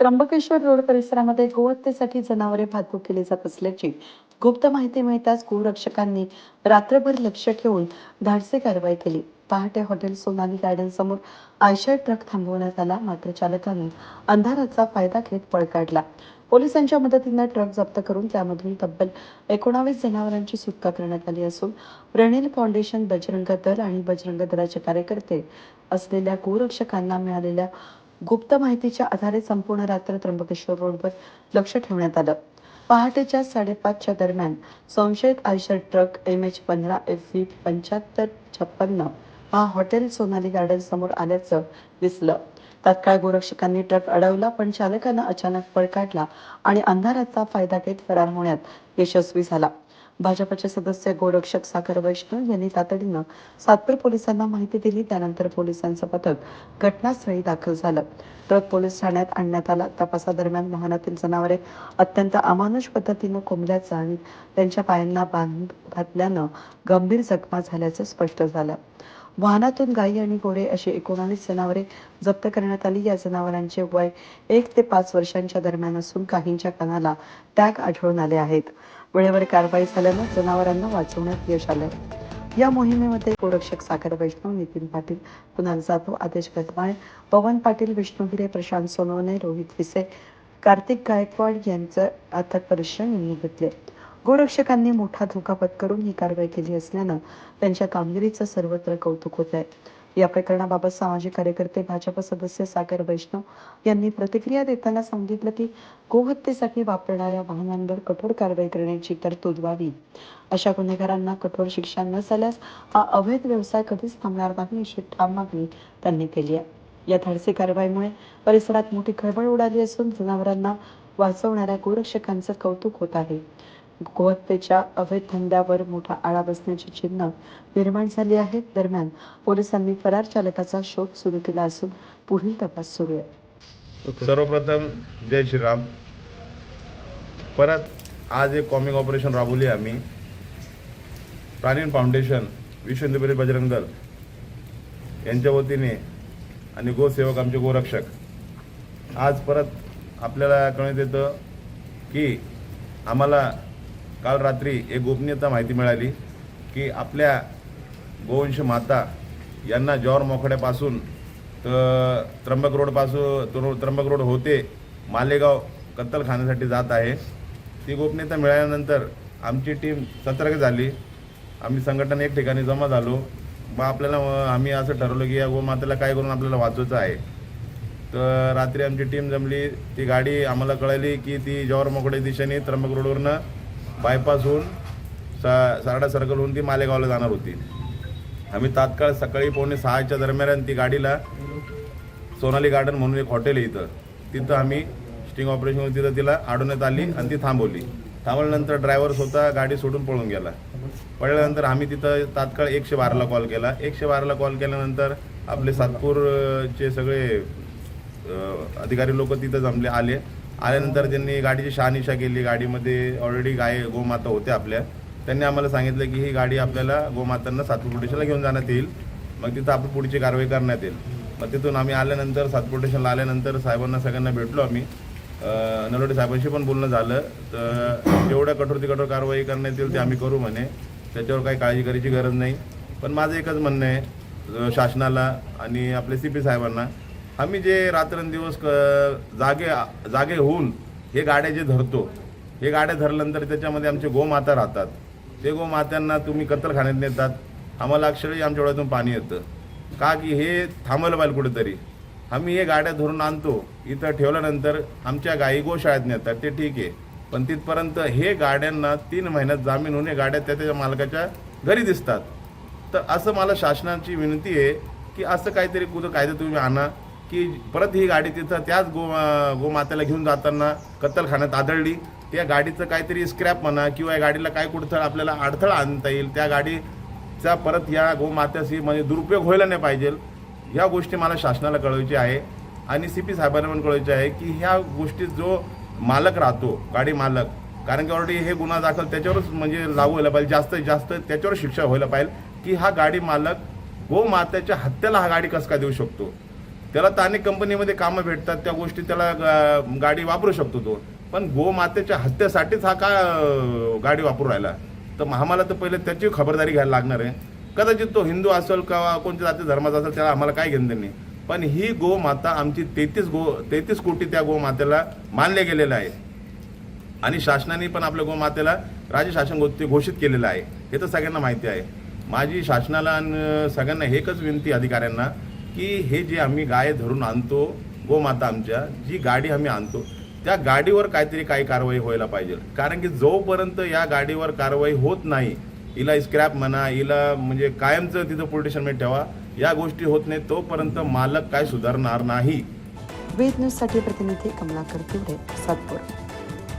Trimbakeshwar road परिसरामध्ये गोहत्येसाठी जनावरे वाहतूक केली जात असल्याची गुप्त माहिती मिळताच गोरक्षकांनी रात्रभर लक्ष ठेवून धाडसी कारवाई केली. पहाटे हॉटेल सोनाली गार्डन समोर आयशर ट्रक थांबवण्यात आला. मात्र चालकाने अंधाराचा फायदा घेत पळ काढला. पोलिसांच्या मदतीनं ट्रक जप्त करून त्यामधून तब्बल एकोणावीस जनावरांची सुटका करण्यात आली असून प्रणील फाउंडेशन बजरंग दल आणि बजरंग दलाचे कार्यकर्ते असलेल्या गोरक्षकांना मिळालेल्या गुप्त माहितीच्या आधारे संपूर्ण रात्र त्र्यंबकेश्वर रोडवर लक्ष ठेवण्यात आलं. पहाटेच्या साडेपाचच्या दरम्यान संशयित आयशर ट्रक एम एच पंधरा एफ व्ही पंच्याहत्तर छप्पन्न हा हॉटेल सोनाली गार्डन समोर आल्याचं दिसलं. तात्काळ गोरक्षकांनी ट्रक अडवला पण चालकानं अचानक पळ काढला आणि अंधाराचा फायदा घेत फरार होण्यात यशस्वी झाला. भाजपचे सदस्य गोरक्षक सागर वैष्णव यांनी तातडीनं सातपूर पोलिसांना माहिती दिली त्यानंतर पोलिसांचं पथक घटनास्थळी दाखल झालं. ट्रक पोलीस ठाण्यात आणण्यात आला. तपासादरम्यान वाहनातील जनावरे अत्यंत अमानुष पद्धतीनं कोंबल्याचं आणि त्यांच्या पायांना बांध घातल्यानं गंभीर जखमा झाल्याचं स्पष्ट झालं. वाहनातून गायी आणि घोडे अशी एकोणावीस जनावरे जप्त करण्यात आली. या जनावरांचे वय एक ते पाच वर्षांच्या दरम्यान असून काहींच्या कानाला टॅग आढळून आले आहेत. वेळेवर कारवाई झाल्यानं जनावरांना वाचवण्यात यश आलं या मोहिमेमध्ये गोरक्षक सागर वैष्णव नितीन पाटील कुणाल जाधव आदेश गतमाळे पवन पाटील विष्णू हिरे प्रशांत सोनवणे रोहित विसे कार्तिक गायकवाड यांचं अथक परिश्रम यांनी घेतले गोरक्षकांनी मोठा धोका पत्करून ही कारवाई केली असल्यानं त्यांच्या कामगिरीचं सर्वत्र कौतुक होत आहे या प्रकरणाबाबत सामाजिक कार्यकर्ते भाजप सदस्य सागर वैष्णव यांनी प्रतिक्रिया देताना सांगितलं की गोहत्येसाठी वापरणाऱ्या वाहनांवर कठोर कारवाई करण्याची तरतूद व्हावी. अशा गुन्हेगारांना कठोर शिक्षा न झाल्यास हा अवैध व्यवसाय कधीच थांबणार नाही अशी ठाम मागणी त्यांनी केली आहे. या धाडसी कारवाईमुळे परिसरात मोठी खळबळ उडाली असून जनावरांना वाचवणाऱ्या गोरक्षकांचं कौतुक होत आहे. गोहत्येच्या अवैध धंद्यावर मोठा आळा बसण्याची चिन्ह निर्माण झाली आहेत. दरम्यान पोलिसांनी फरार चालकाचा शोध सुरू केला असून पुढील तपास सुरू आहे. सर्वप्रथम जय श्रीराम. परत आज एक कॉमिक ऑपरेशन राबवली आम्ही. प्राणीन फाउंडेशन विश्व बजरंग दल यांच्या वतीने आणि गोसेवक आमचे गोरक्षक. आज परत आपल्याला कळण्यात येतं की आम्हाला काल रात्री एक गोपनीयता माहिती मिळाली की आपल्या गोवंश माता यांना जॉर मोखड्यापासून तर त्र्यंबक रोडपासून त्र्यंबक रोड होते मालेगाव कत्तलखान्यासाठी जात आहे. ती गोपनीयता मिळाल्यानंतर आमची टीम सतर्क झाली. आम्ही संघटना एक ठिकाणी जमा झालो. मग आपल्याला आम्ही असं ठरवलं की या गोमातेला काय करून आपल्याला वाचवायचं आहे. तर रात्री आमची टीम जमली. ती गाडी आम्हाला कळली की ती जॉर मोकड्या दिशेने त्र्यंबक रोडवरनं बायपास होऊन सा सारडा सर्कल होऊन ती मालेगावला जाणार होती. आम्ही तात्काळ सकाळी पावणे सहाच्या दरम्यान ती गाडीला सोनाली गार्डन म्हणून एक हॉटेल आहे इथं. तिथं आम्ही स्टिंग ऑपरेशन तिथं तिला अडवण्यात आली आणि ती थांबवली. थांबवल्यानंतर ड्रायव्हर स्वतः गाडी सोडून पळून गेला. पळल्यानंतर आम्ही तिथं तात्काळ एकशे बाराला कॉल केला. एकशे बाराला कॉल केल्यानंतर आपले सातपूरचे सगळे अधिकारी लोक तिथं जमले आले. आल्यानंतर त्यांनी गाडीची शहानिशा केली. गाडीमध्ये ऑलरेडी गाय गोमाता होत्या आपल्या. त्यांनी आम्हाला सांगितलं की ही गाडी आपल्याला गोमातांना सातपूर स्टेशनला घेऊन जाण्यात येईल. मग तिथं आपण पुढची कारवाई करण्यात येईल. मग तिथून आम्ही आल्यानंतर सातपूर स्टेशनला आल्यानंतर साहेबांना सगळ्यांना भेटलो आम्ही. नलोटे साहेबांशी पण बोलणं झालं. तर जेवढ्या कठोर ती कठोर कारवाई करण्यात येईल ते आम्ही करू म्हणे. त्याच्यावर काही काळजी करायची गरज नाही. पण माझं एकच म्हणणं आहे शासनाला आणि आपले सी पी साहेबांना आम्ही जे रात्रंदिवस क- जागे जागे होऊन हे गाड्या जे धरतो हे गाड्या धरल्यानंतर त्याच्यामध्ये आमचे गोमाता राहतात. ते गोमात्यांना तुम्ही कत्तलखान्यात नेतात. आम्हाला अक्षरही आमच्या डोळ्यातून पाणी येतं. का की हे थांबवलं पाहिजे कुठेतरी. आम्ही हे गाड्या धरून आणतो. इथं ठेवल्यानंतर आमच्या गायी गोशाळेत नेतात. ते ठीक आहे. पण तिथपर्यंत हे गाड्यांना तीन महिन्यात जामीन होऊन हे गाड्या त्या त्याच्या मालकाच्या घरी दिसतात. तर असं मला शासनाची विनंती आहे की असं काहीतरी कुठं कायदा तुम्ही आणा. की परत ही गाडी तिथं त्याच गो गोमातेला घेऊन जाताना कत्तलखान्यात आदळली. त्या गाडीचं काहीतरी स्क्रॅप म्हणा किंवा या गाडीला काय कुठं आपल्याला अडथळा आणता येईल त्या गाडीचा परत या गोमात्याशी म्हणजे दुरुपयोग व्हायला नाही पाहिजे. ह्या गोष्टी मला शासनाला कळवायची आहे आणि सी पी साहेबांना पण कळवायची आहे की ह्या गोष्टीत जो मालक राहतो गाडी मालक कारण की ऑलरेडी हे गुन्हा दाखल त्याच्यावरच म्हणजे लागू व्हायला पाहिजे जास्तीत जास्त त्याच्यावर शिक्षा व्हायला पाहिजे की हा गाडी मालक गोमातेच्या हत्याला हा गाडी कसं काय देऊ शकतो? त्याला तर अनेक कंपनीमध्ये कामं भेटतात त्या गोष्टी त्याला गा- गाडी वापरू शकतो तो. पण गोमातेच्या हत्येसाठीच हा का गाडी वापरू राहिला? तर आम्हाला तर पहिले त्याची खबरदारी घ्यायला लागणार आहे. कदाचित तो हिंदू असेल किंवा कोणत्या जाती धर्माचा असेल त्याला आम्हाला काय घेणं नाही. पण ही गोमाता आमची तेहतीस गो तेहतीस कोटी त्या गोमातेला मानले गेलेलं आहे. आणि शासनाने पण आपल्या गोमातेला राजशासन गोष्टी घोषित केलेलं आहे. हे तर सगळ्यांना माहिती आहे. माझी शासनाला आणि सगळ्यांना एकच विनंती अधिकाऱ्यांना की हे जे आम्ही गाय धरून आणतो गोमाता आमच्या जी गाडी आम्ही आणतो त्या गाडीवर काहीतरी काही कारवाई व्हायला पाहिजे. कारण की जोपर्यंत या गाडीवर कारवाई होत नाही हिला स्क्रॅप म्हणा हिला म्हणजे कायमचं तिथं पोलिटिशनमध्ये ठेवा या गोष्टी होत नाही तोपर्यंत मालक काय सुधारणार नाही. वेद न्यूजसाठी प्रतिनिधी कमलाकर तिवडे सातपूर.